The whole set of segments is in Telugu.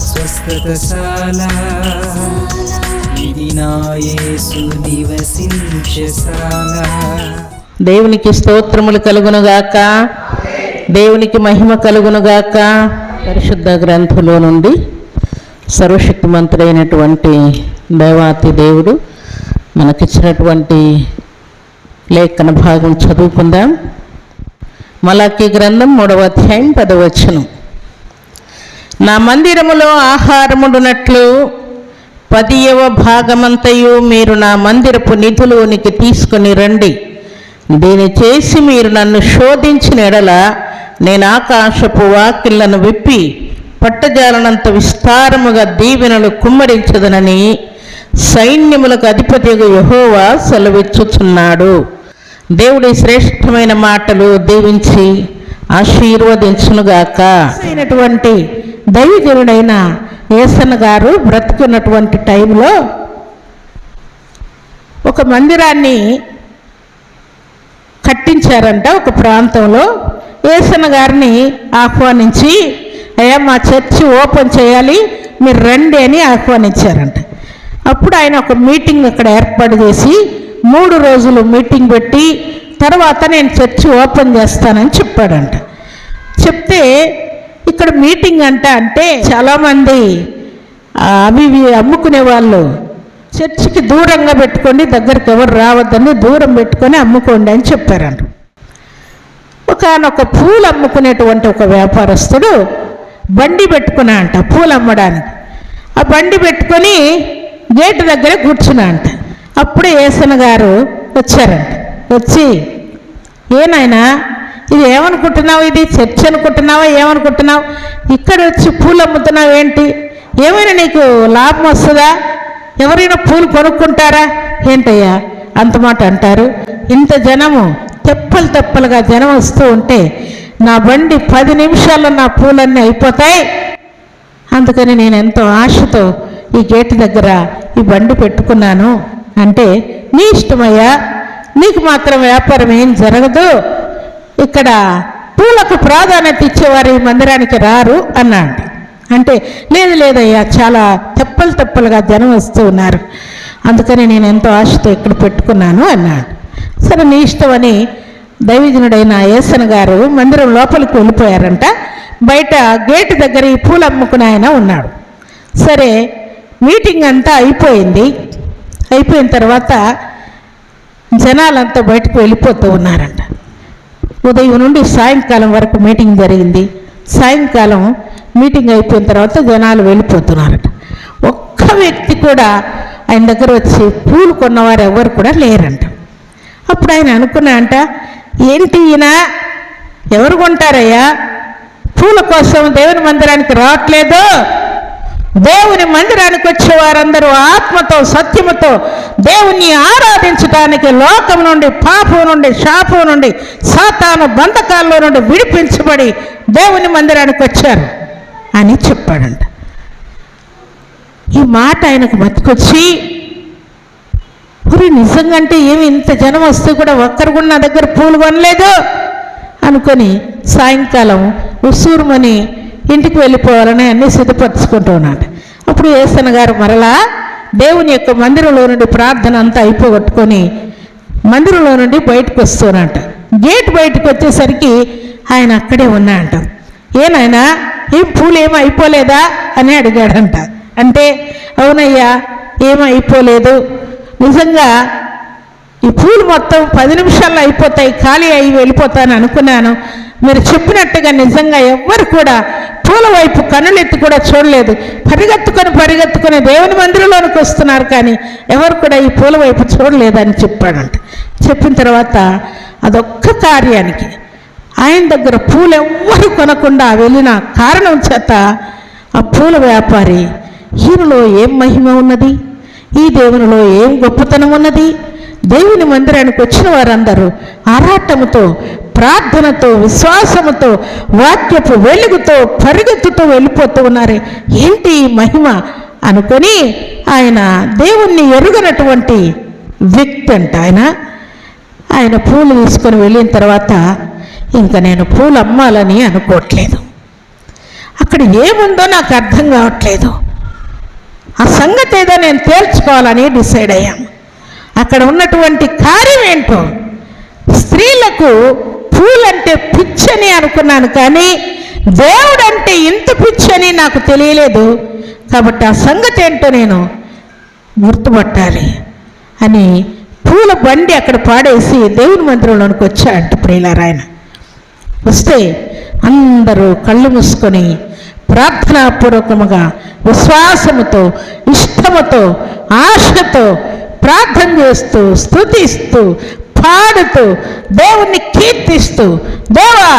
స్వస్థతశాల. ఇది నా యేసు నివసించశాల దేవునికి స్తోత్రములు కలుగునుగాక. దేవునికి మహిమ కలుగునుగాక. పరిశుద్ధ గ్రంథంలో నుండి సర్వశక్తిమంతుడైనటువంటి దేవాతి దేవుడు మనకిచ్చినటువంటి లేఖన భాగం చదువుకుందాం. మలాకి గ్రంథం మూడవ అధ్యాయం పదవచనం నా మందిరములో ఆహారముడునట్లు పదియవ భాగమంతయు మీరు నా మందిరపు నిధులోనికి తీసుకుని రండి. దీని చేసి మీరు నన్ను శోధించిన ఎడల నేను ఆకాశపు వాకిళ్ళను విప్పి పట్టజాలనంత విస్తారముగా దీవెనలు కుమ్మరించదనని సైన్యములకు అధిపతి యహోవా సెలవిచ్చుచున్నాడు. దేవుడి శ్రేష్టమైన మాటలు దీవించి ఆశీర్వదించునుగాక. అయినటువంటి దైవజనుడైన ఏసన్ గారు బ్రతుకున్నటువంటి టైంలో ఒక మందిరాన్ని కట్టించారంట ఒక ప్రాంతంలో. ఏసన్న గారిని ఆహ్వానించి అయ్యా మా చర్చి ఓపెన్ చేయాలి మీరు రండి అని ఆహ్వానించారంట. అప్పుడు ఆయన ఒక మీటింగ్ అక్కడ ఏర్పాటు చేసి మూడు రోజులు మీటింగ్ పెట్టి తర్వాత నేను చర్చి ఓపెన్ చేస్తానని చెప్పాడంట. చెప్తే ఇక్కడ మీటింగ్ అంట అంటే చాలామంది అవి ఇవి అమ్ముకునే వాళ్ళు చర్చికి దూరంగా పెట్టుకోండి దగ్గరికి ఎవరు రావద్దని దూరం పెట్టుకొని అమ్ముకోండి అని చెప్పారంట. ఒకనొక పూలు అమ్ముకునేటువంటి ఒక వ్యాపారస్తుడు బండి పెట్టుకున్నా అంట పూలు అమ్మడానికి. ఆ బండి పెట్టుకొని గేటు దగ్గర కూర్చున్నా అంట అప్పుడే ఏసన గారు వచ్చారంట. వచ్చి ఏనాయనా ఇది ఏమనుకుంటున్నావు? ఇది చర్చ్ అనుకుంటున్నావా? ఏమనుకుంటున్నావు? ఇక్కడ వచ్చి పూలు అమ్ముతున్నావు ఏంటి? ఏమైనా నీకు లాభం వస్తుందా? ఎవరైనా పూలు కొనుక్కుంటారా? ఏంటయ్యా? అంత మాట అంటారు. ఇంత జనము తెప్పలు తెప్పలుగా జనం వస్తూ ఉంటే నా బండి పది నిమిషాల్లో నా పూలన్నీ అయిపోతాయి. అందుకని నేను ఎంతో ఆశతో ఈ గేటు దగ్గర ఈ బండి పెట్టుకున్నాను. అంటే నీ ఇష్టమయ్యా. నీకు మాత్రం వ్యాపారం ఏం జరగదు. ఇక్కడ పూలకు ప్రాధాన్యత ఇచ్చేవారు ఈ మందిరానికి రారు అన్నాడు. అంటే లేదు లేదయ్యా చాలా తెప్పలు తెప్పలుగా జనం వస్తూ ఉన్నారు. అందుకని నేను ఎంతో ఆశతో ఇక్కడ పెట్టుకున్నాను అన్నాడు. సరే నీ ఇష్టమని దైవజనుడైన ఏసన్ గారు మందిరం లోపలికి వెళ్ళిపోయారంట. బయట గేటు దగ్గర ఈ పూలు అమ్ముకుని ఆయన ఉన్నాడు. సరే మీటింగ్ అంతా అయిపోయింది. అయిపోయిన తర్వాత జనాలంతా బయటకు వెళ్ళిపోతూ ఉన్నారంట. ఉదయం నుండి సాయంకాలం వరకు మీటింగ్ జరిగింది. సాయంకాలం మీటింగ్ అయిపోయిన తర్వాత జనాలు వెళ్ళిపోతున్నారట. ఒక్క వ్యక్తి కూడా ఆయన దగ్గర వచ్చి పూలు కొన్నవారు ఎవరు కూడా లేరంట. అప్పుడు ఆయన అనుకున్నా అంట ఏంటి ఈయన? ఎవరు కొంటారయ్యా? పూల కోసం దేవుని మందిరానికి రావట్లేదు. దేవుని మందిరానికి వచ్చే వారందరూ ఆత్మతో సత్యముతో దేవుణ్ణి ఆరాధించడానికి లోకం నుండి పాపం నుండి శాపం నుండి సాతాను బంధకాల్లో నుండి విడిపించబడి దేవుని మందిరానికి వచ్చారు అని చెప్పాడంట. ఈ మాట ఆయనకు బతికొచ్చి ఒరే నిజంగా అంటే ఏమి ఇంత జనం వస్తే కూడా ఒక్కరు కూడా నా దగ్గర పూలు కొనలేదు? అనుకొని సాయంకాలం ఉసూరుమని ఇంటికి వెళ్ళిపోవాలని అన్నీ సిద్ధపరచుకుంటూ ఉన్నాడు. అప్పుడు ఏసన గారు మరలా దేవుని యొక్క మందిరంలో నుండి ప్రార్థన అంతా అయిపోగొట్టుకొని మందిరంలో నుండి బయటకు వస్తున్నట గేట్ బయటకు వచ్చేసరికి ఆయన అక్కడే ఉన్నాడంట. ఏనాయనా ఏం పూలు ఏమీ అయిపోలేదా? అని అడిగాడంట. అంటే అవునయ్యా ఏమీ అయిపోలేదు. నిజంగా ఈ పూలు మొత్తం పది నిమిషాల్లో అయిపోతాయి ఖాళీ అయి వెళ్ళిపోతాను అనుకున్నాను. మీరు చెప్పినట్టుగా నిజంగా ఎవ్వరు కూడా వస్తువుల వైపు కన్నులెత్తి కూడా చూడలేదు. పరిగెత్తుకొని పరిగెత్తుకొని దేవుని మందిరంలోనికి వస్తున్నారు కానీ ఎవరు కూడా ఈ పూల వైపు చూడలేదని చెప్పాడంట. చెప్పిన తర్వాత అదొక్క కార్యానికి ఆయన దగ్గర పూలు ఎవ్వరు కొనకుండా వెళ్ళిన కారణం చేత ఆ పూల వ్యాపారి ఈయనలో ఏం మహిమ ఉన్నది? ఈ దేవునిలో ఏం గొప్పతనం ఉన్నది? దేవుని మందిరానికి వచ్చిన వారందరూ ఆరాటముతో ప్రార్థనతో విశ్వాసముతో వాక్యపు వెలుగుతో పరిగెత్తుతో వెళ్ళిపోతూ ఉన్నారు. ఏంటి మహిమ? అనుకొని ఆయన దేవుణ్ణి ఎరుగనటువంటి వ్యక్తి అంట ఆయన. ఆయన పూలు తీసుకొని వెళ్ళిన తర్వాత ఇంకా నేను పూలు అమ్మాలని అనుకోవట్లేదు. అక్కడ ఏముందో నాకు అర్థం కావట్లేదు. ఆ సంగతి ఏదో నేను తేల్చుకోవాలని డిసైడ్ అయ్యాము అక్కడ ఉన్నటువంటి కార్యం ఏంటో? స్త్రీలకు పూలంటే పిచ్చని అనుకున్నాను కానీ దేవుడంటే ఇంత పిచ్చని నాకు తెలియలేదు. కాబట్టి ఆ సంగతి ఏంటో నేను గుర్తుపట్టాలి అని పూల బండి అక్కడ పాడేసి దేవుని మందిరంలోనికి వచ్చాడంట ప్రియులారాయన. వస్తే అందరూ కళ్ళు మూసుకొని ప్రార్థనాపూర్వకముగా విశ్వాసముతో ఇష్టముతో ఆశతో ప్రార్థన చేస్తూ స్తుతిస్తూ పాడుతూ దేవుణ్ణి కీర్తిస్తూ దేవా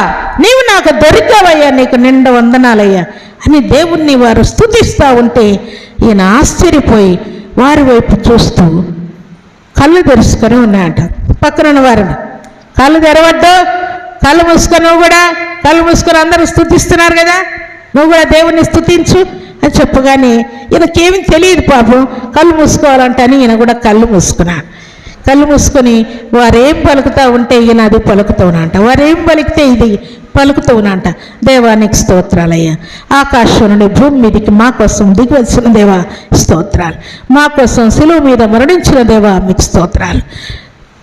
నీవు నాకు దొరికావయ్యా నీకు నిండా వందనాలయ్యా అని దేవుణ్ణి వారు స్థుతిస్తూ ఉంటే ఈయన ఆశ్చర్యపోయి వారి వైపు చూస్తూ కళ్ళు తెరుచుకొని ఉన్నాయంట పక్కనున్న వారిని కళ్ళు తెరవద్దు కళ్ళు మూసుకొని నువ్వు కూడా కళ్ళు మూసుకొని అందరూ స్థుతిస్తున్నారు కదా నువ్వు కూడా దేవుణ్ణి స్థుతించు అని చెప్పగానే ఈయనకేమీ తెలియదు పాపం కళ్ళు మూసుకోవాలంటే అని ఈయన కూడా కళ్ళు మూసుకున్నాడు. కళ్ళు మూసుకొని వారేం పలుకుతా ఉంటే ఈయన అది పలుకుతూనంట వారేం పలికితే ఇది పలుకుతూనంట దేవానికి స్తోత్రాలయ్యా. ఆకాశం నుండి భూమి మీదకి మా కోసం దిగి దేవా స్తోత్రాలు. మా కోసం సిలువ మీద మరణించిన దేవా మీకు స్తోత్రాలు.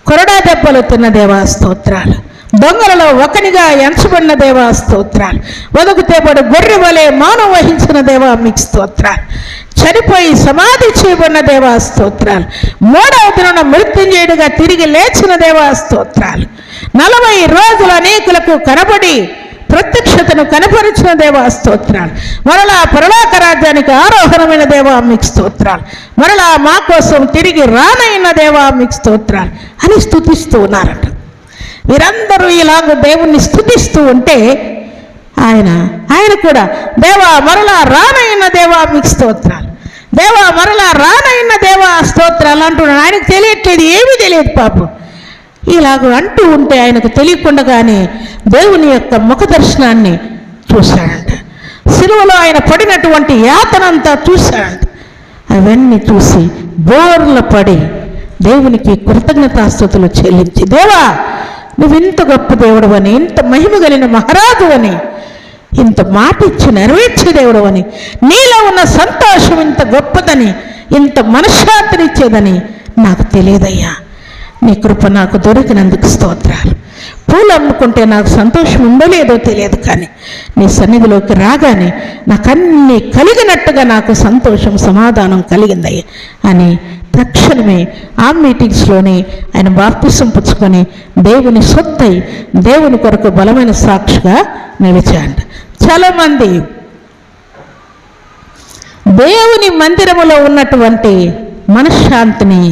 కొరడా దెబ్బలు తిన్న దేవా స్తోత్రాలు. దొంగలలో ఒకనిగా ఎంచబడిన దేవా స్తోత్రాలు. వదకుతేపడు గొర్రె వలె మౌనం వహించిన దేవ మీకు స్తోత్రాలు. చనిపోయి సమాధి చేయబడిన దేవా స్తోత్రాలు. మూడవ దిన మృత్యుంజయుడిగా తిరిగి లేచిన దేవా స్తోత్రాలు. నలభై రోజులు అనేకులకు కనబడి ప్రత్యక్షతను కనపరిచిన దేవా స్తోత్రాలు. మరలా పరలోక రాజ్యానికి ఆరోహణమైన దేవా మీకు స్తోత్రాలు. మరలా మా కోసం తిరిగి రానైన దేవా మీకు స్తోత్రాలు. అని స్థుతిస్తూ ఉన్నారంట. వీరందరూ ఇలాగ దేవుణ్ణి స్థుతిస్తూ ఉంటే ఆయన ఆయన కూడా దేవా మరలా రానైన దేవా మీకు స్తోత్రాలు. దేవా మరలా రానైన దేవా స్తోత్రాలు అంటున్నాడు. ఆయనకు తెలియట్లేదు ఏమీ తెలియదు పాపం. ఇలాగ అంటూ ఉంటే ఆయనకు తెలియకుండానే దేవుని యొక్క ముఖ దర్శనాన్ని చూశాడంట. సిలువలో ఆయన పడినటువంటి యాతనంతా చూశాడంట. అవన్నీ చూసి బోర్ల పడి దేవునికి కృతజ్ఞతాస్థుతులు చెల్లించి దేవా నువ్వు ఇంత గొప్ప దేవుడు అని ఇంత మహిమ కలిగిన మహారాజు అని ఇంత మాట ఇచ్చి నెరవేర్చే దేవుడు అని నీలో ఉన్న సంతోషం ఇంత గొప్పదని ఇంత మనశ్శాంతినిచ్చేదని నాకు తెలియదయ్యా. నీ కృప నాకు దొరికినందుకు స్తోత్రాలు. పూలు అమ్ముకుంటే నాకు సంతోషం ఉందో లేదో తెలియదు కానీ నీ సన్నిధిలోకి రాగానే నాకు కలిగినట్టుగా నాకు సంతోషం సమాధానం కలిగిందయ్యా అని తక్షణమే ఆ మీటింగ్స్లోనే ఆయన బాప్తిసం పుచ్చుకొని దేవుని సొత్తై దేవుని కొరకు బలమైన సాక్షిగా నిలిచాడు చాలామంది దేవుని మందిరములో ఉన్నటువంటి మనశ్శాంతిని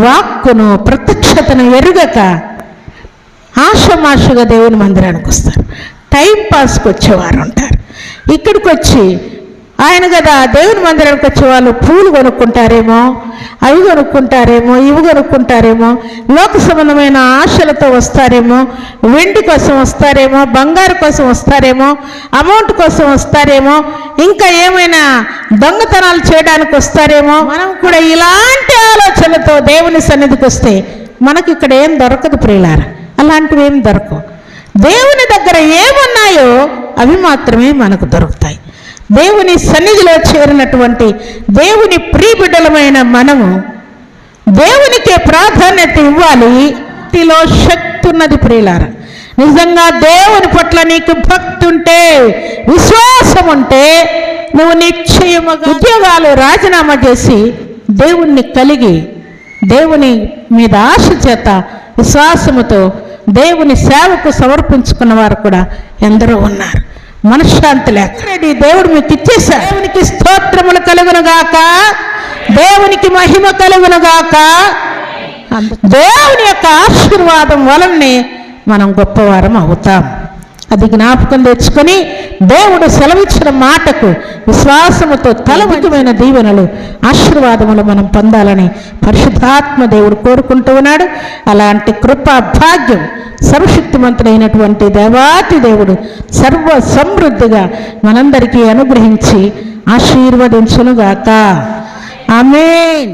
వాక్కును ప్రత్యక్షతను ఎరుగక ఆశమాషగా దేవుని మందిరానికి వస్తారు. టైం పాస్కి వచ్చేవారు ఉంటారు. ఇక్కడికి వచ్చి ఆయన కదా దేవుని మందిరానికి వచ్చే వాళ్ళు పూలు కొనుక్కుంటారేమో అవి కొనుక్కుంటారేమో ఇవి కొనుక్కుంటారేమో లోక సంబంధమైన ఆశలతో వస్తారేమో వెండి కోసం వస్తారేమో బంగారు కోసం వస్తారేమో అమౌంట్ కోసం వస్తారేమో ఇంకా ఏమైనా దొంగతనాలు చేయడానికి వస్తారేమో మనం కూడా ఇలాంటి ఆలోచనలతో దేవుని సన్నిధికి వస్తే మనకి ఇక్కడ ఏం దొరకదు ప్రియులారా. అలాంటివి ఏమి దొరకవు. దేవుని దగ్గర ఏమున్నాయో అవి మాత్రమే మనకు దొరుకుతాయి. దేవుని సన్నిధిలో చేరినటువంటి దేవుని ప్రీబిడ్డలమైన మనము దేవునికే ప్రాధాన్యత ఇవ్వాలి. భక్తిలో శక్తి ఉన్నది ప్రియులార నిజంగా దేవుని పట్ల నీకు భక్తి ఉంటే విశ్వాసం ఉంటే నువ్వు నిశ్చయముగా ఉద్యోగాలు రాజీనామా చేసి దేవుణ్ణి కలిగి దేవుని మీద ఆశ చేత విశ్వాసముతో దేవుని సేవకు సమర్పించుకున్న వారు కూడా ఎందరో ఉన్నారు. మనశ్శాంతి లేక. దేవుడు మీకు ఇచ్చేశాడు దేవునికి స్తోత్రములు కలుగునుగాక దేవునికి మహిమ కలుగునుగాక దేవుని యొక్క ఆశీర్వాదం వలనే మనం గొప్పవారం అవుతాం. అది జ్ఞాపకం తెచ్చుకొని దేవుడు సెలవిచ్చిన మాటకు విశ్వాసముతో తలవంతమైన దీవెనలు ఆశీర్వాదములు మనం పొందాలని పరిశుద్ధాత్మ దేవుడు కోరుకుంటూ ఉన్నాడు. అలాంటి కృపా భాగ్యం సర్వశక్తిమంతుడైనటువంటి దేవాతి దేవుడు సర్వ సమృద్ధిగా మనందరికీ అనుగ్రహించి ఆశీర్వదించునుగాక. ఆమేన్.